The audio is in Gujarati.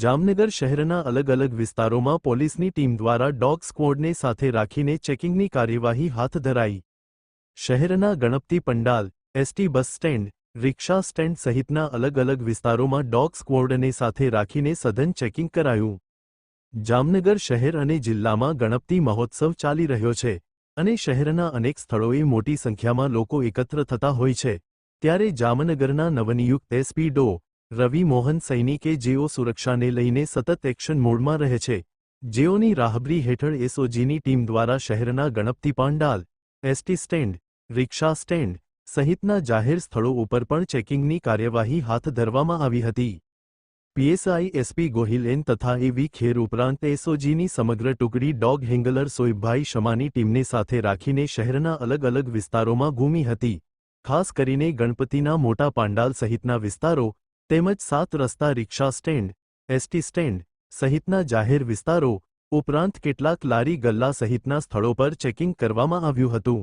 જામનગર શહેરના અલગ અલગ વિસ્તારોમાં પોલીસની ટીમ દ્વારા ડોગ સ્ક્વોડને સાથે રાખીને ચેકિંગની કાર્યવાહી હાથ ધરાઈ. શહેરના Ganpati pandal, ST bus stand, rickshaw stand સહિતના અલગ અલગ વિસ્તારોમાં ડોગ સ્ક્વોડને સાથે રાખીને સઘન ચેકિંગ કરાયું. જામનગર શહેર અને જિલ્લામાં ગણપતિ મહોત્સવ ચાલી રહ્યો છે અને શહેરના અનેક સ્થળોએ મોટી સંખ્યામાં લોકો એકત્ર થતા હોય છે. ત્યારે જામનગરના નવનિયુક્ત એસપી ડો. રવિ મોહન સૈનિકે જેઓ સુરક્ષાને લઈને સતત એક્શન મોડમાં રહે છે, જેઓની રાહબરી હેઠળ એસઓજીની ટીમ દ્વારા શહેરના Ganpati pandal, ST stand, rickshaw stand સહિતના જાહેર સ્થળો ઉપર પણ ચેકિંગની કાર્યવાહી હાથ ધરવામાં આવી હતી. પીએસઆઈ એસપી ગોહિલેન તથા એવી ખેર ઉપરાંત એસઓજીની સમગ્ર ટુકડી ડોગ હેંગલર સોઈભાઈ શમાની ટીમને સાથે રાખીને શહેરના અલગ અલગ વિસ્તારોમાં ઘૂમી હતી, ખાસ કરીને ગણપતિના મોટા પાંડાલ સહિતના વિસ્તારો તેમજ સાત રસ્તા રિક્ષા સ્ટેન્ડ, એસટી સ્ટેન્ડ સહિતના જાહેર વિસ્તારો ઉપરાંત કેટલાક લારી ગલ્લા સહિતના સ્થળો પર ચેકિંગ કરવામાં આવ્યું હતું.